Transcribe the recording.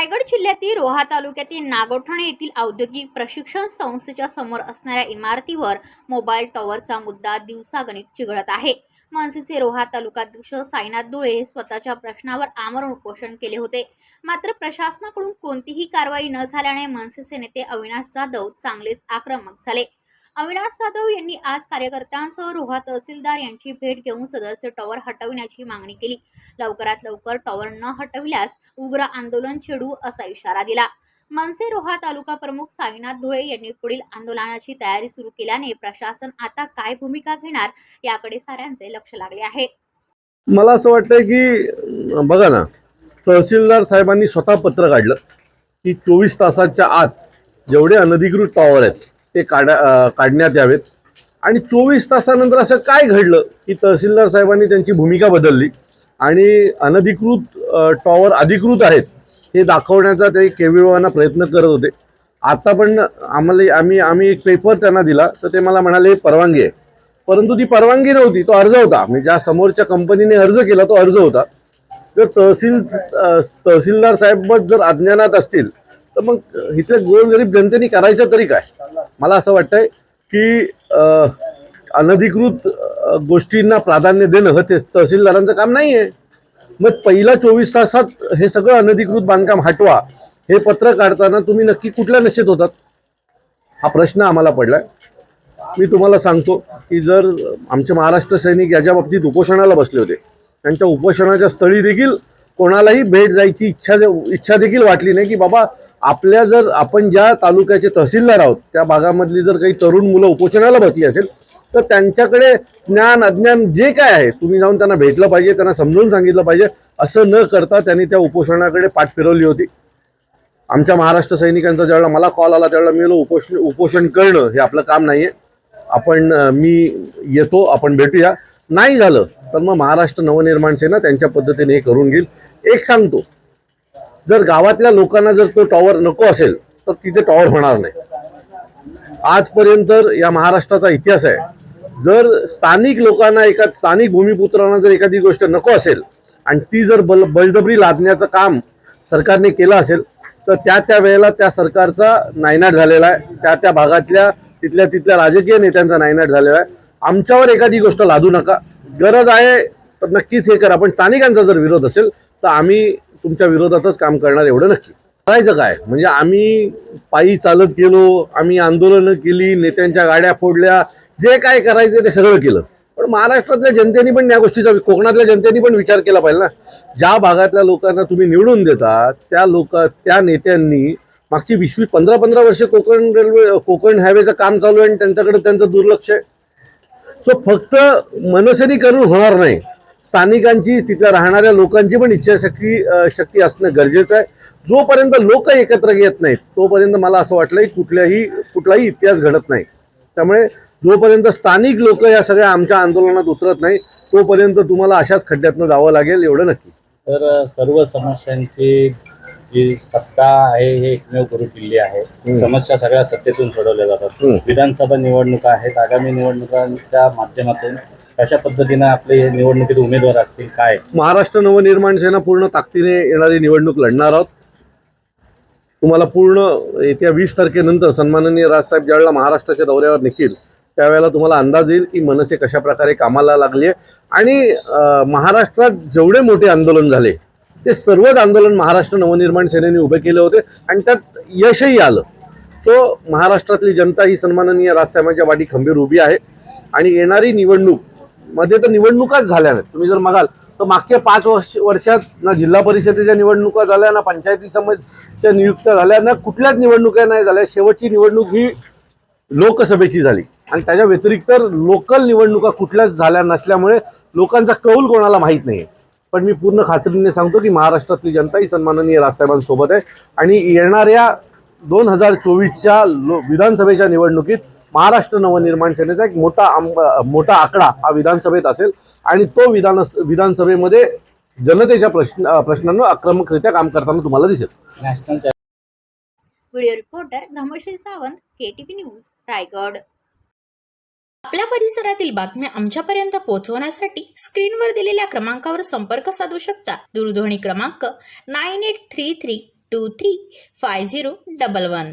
रायगड जिल्ह्यातील रोहा तालुक्यातील नागोठणे येथील औद्योगिक प्रशिक्षण संस्थेच्या समोर असणाऱ्या इमारतीवर मोबाईल टॉवरचा मुद्दा दिवसागणिक चिघळत आहे. मनसेचे रोहा तालुकाध्यक्ष साईनाथ दुळे हे स्वतःच्या प्रश्नावर आमरण उपोषण केले होते. मात्र प्रशासनाकडून कोणतीही कारवाई न झाल्याने मनसेचे नेते अविनाश जाधव चांगलेच आक्रमक झाले. अविनाश जाधव यांनी आज कार्यकर्त्यांसह रोहा तहसीलदार यांची भेट घेऊन सदरचे टॉवर हटविण्याची मागणी केली. लवकरात लवकर टॉवर न हटविल्यास उग्र आंदोलन छेडू असा इशारा दिला. मनसे रोहा तालुका प्रमुख साईनाथ धुळे यांनी पुढील आंदोलनाची तयारी सुरू केल्याने प्रशासन आता काय भूमिका घेणार याकडे साऱ्यांचे लक्ष लागले आहे. मला असं वाटतंय की बघा ना तहसीलदार साहेबांनी स्वतः पत्र काढलं की चोवीस तासाच्या आत जेवढे अनधिकृत टॉवर आहेत ते काढा काढण्यात यावेत. आणि चोवीस तासानंतर असं काय घडलं की तहसीलदार साहेबांनी त्यांची भूमिका बदलली आणि अनधिकृत टॉवर अधिकृत आहेत हे दाखवण्याचा ते केविळवाना प्रयत्न करत होते. आता पण आम्हाला आम्ही आम्ही एक पेपर त्यांना दिला तर ते मला म्हणाले परवानगी आहे. परंतु ती परवानगी नव्हती तो अर्ज होता. म्हणजे ज्या समोरच्या कंपनीने अर्ज केला तो अर्ज होता. जर तहसील तहसीलदार साहेब जर अज्ञानात असतील तर मग इथल्या गोरगरीब जनतेने करायचं तरी काय? मला असं वाटतंय की अनधिकृत गोष्टींना प्राधान्य देणं हे ते तहसीलदारांचं काम नाही आहे मग पहिल्या चोवीस तासात हे सगळं अनधिकृत बांधकाम हटवा हे पत्र काढताना तुम्ही नक्की कुठल्या नशेत होतात? हा प्रश्न आम्हाला पडलाय. मी तुम्हाला सांगतो की जर आमचे महाराष्ट्र सैनिक याच्या बाबतीत उपोषणाला बसले होते त्यांच्या उपोषणाच्या स्थळी देखील कोणालाही भेट जायची इच्छा इच्छा देखील वाटली नाही की बाबा आपल्या जर आपण ज्या तालुक्याचे तहसीलदार आहोत त्या भागामधली जर काही तरुण मुलं उपोषणाला बसली असेल तर त्यांच्याकडे ज्ञान अज्ञान जे काय आहे तुम्ही जाऊन त्यांना भेटलं पाहिजे त्यांना समजून सांगितलं पाहिजे. असं न करता त्यांनी त्या उपोषणाकडे पाठ फिरवली होती. आमच्या महाराष्ट्र सैनिकांचा ज्यावेळेला मला कॉल आला त्यावेळेला मी उपोषण उपोषण करणं हे आपलं काम नाही आहे आपण मी येतो आपण भेटूया. नाही झालं तर मग महाराष्ट्र नवनिर्माण सेना त्यांच्या पद्धतीने हे करून घेईल. एक सांगतो जर गावातल्या लोकांना जर तो टॉवर नको असेल तर तिथे टॉवर होणार नाही. आजपर्यंत या महाराष्ट्राचा इतिहास आहे. जर स्थानिक लोकांना एका स्थानिक भूमिपुत्रांना जर एखादी गोष्ट नको असेल आणि ती जर बल बळजबरी लादण्याचं काम सरकारने केलं असेल तर त्या त्या वेळेला त्या सरकारचा नायनाट झालेला आहे. त्या त्या भागातल्या तिथल्या तिथल्या राजकीय नेत्यांचा नायनाट झालेला आहे. आमच्यावर एखादी गोष्ट लादू नका. गरज आहे तर नक्कीच हे करा. पण स्थानिकांचा जर विरोध असेल तर आम्ही तुमच्या विरोधातच काम करणार एवढं नक्की. करायचं काय? म्हणजे आम्ही पायी चालत गेलो आम्ही आंदोलनं केली नेत्यांच्या गाड्या फोडल्या जे काय करायचं ते सगळं केलं. पण महाराष्ट्रातल्या जनतेने पण या गोष्टीचा कोकणातल्या जनतेने पण विचार केला पाहिजे ना. ज्या भागातल्या लोकांना तुम्ही निवडून देता त्या लोक त्या नेत्यांनी मागची वीसवी पंधरा पंधरा वर्ष कोकण रेल्वे कोकण हायवेचं काम चालू आहे आणि त्यांच्याकडे त्यांचं दुर्लक्ष आहे. सो फक्त मनसेनी करून होणार नाही. स्थानिकांची तिथल्या राहणाऱ्या लोकांची पण इच्छाशक्ती शक्ती असणं गरजेचं आहे. जोपर्यंत लोक एकत्र येत नाहीत तोपर्यंत मला असं वाटलं की कुठल्याही कुठलाही इतिहास घडत नाही. त्यामुळे जोपर्यंत स्थानिक लोक या सगळ्या आमच्या आंदोलनात उतरत नाही तोपर्यंत तुम्हाला अशाच खड्ड्यातनं जावं लागेल एवढं नक्की. तर सर्व समस्यांची जी सत्ता आहे हे एकमेव करू किल्ली आहे. समस्या सगळ्या सत्तेतून सोडवल्या जातात. विधानसभा निवडणुका आहेत. आगामी निवडणुकांच्या माध्यमातून कशा पद्धतीनं आपले निवडणुकीत उमेदवार असतील काय? महाराष्ट्र नवनिर्माण सेना पूर्ण ताकदीने येणारी निवडणूक लढणार आहोत. तुम्हाला पूर्ण येत्या वीस तारखेनंतर सन्माननीय राजसाहेब ज्यावेळेला महाराष्ट्राच्या दौऱ्यावर निघतील त्यावेळेला तुम्हाला अंदाज येईल की मनसे कशा प्रकारे कामाला लागली आहे. आणि महाराष्ट्रात जेवढे मोठे आंदोलन झाले ते सर्वच आंदोलन महाराष्ट्र नवनिर्माण सेनेने उभे केले होते आणि त्यात यशही आलं. तो महाराष्ट्रातली जनता ही सन्माननीय राजसाहेबांच्या वाटी खंबीर उभी आहे आणि येणारी निवडणूक मध्ये तर निवडणुकाच झाल्या नाहीत. तुम्ही जर मागाल तर मागच्या पाच वर्ष वर्षात ना जिल्हा परिषदेच्या निवडणुका झाल्या ना पंचायती समजच्या नियुक्त्या झाल्या ना कुठल्याच निवडणुका नाही झाल्या. शेवटची निवडणूक ही लोकसभेची झाली. आणि त्याच्या व्यतिरिक्त लोकल निवडणुका कुठल्याच झाल्या नसल्यामुळे लोकांचा कौल कोणाला माहीत नाही पण मी पूर्ण खात्रीने सांगतो की महाराष्ट्रातली जनता ही सन्माननीय राजसाहेबांसोबत आहे. आणि येणाऱ्या दोन हजार चोवीसच्या लो विधानसभेच्या निवडणुकीत महाराष्ट्र नवनिर्माण सेनेचा एक मोठा आंब मोठा आकडा हा विधानसभेत असेल. आणि तो विधान विधानसभेमध्ये जनतेच्या प्रश्न प्रश्नांवर आक्रमकरित्या काम करताना तुम्हाला दिसेल. Video reporter Dhamshree Sawant KTV news Raigad. आपल्या परिसरातील बातम्या आमच्यापर्यंत पोहोचवण्यासाठी स्क्रीनवर दिलेल्या क्रमांकावर संपर्क साधू शकता. दूरध्वनी क्रमांक nine eight three three two three five zero double one.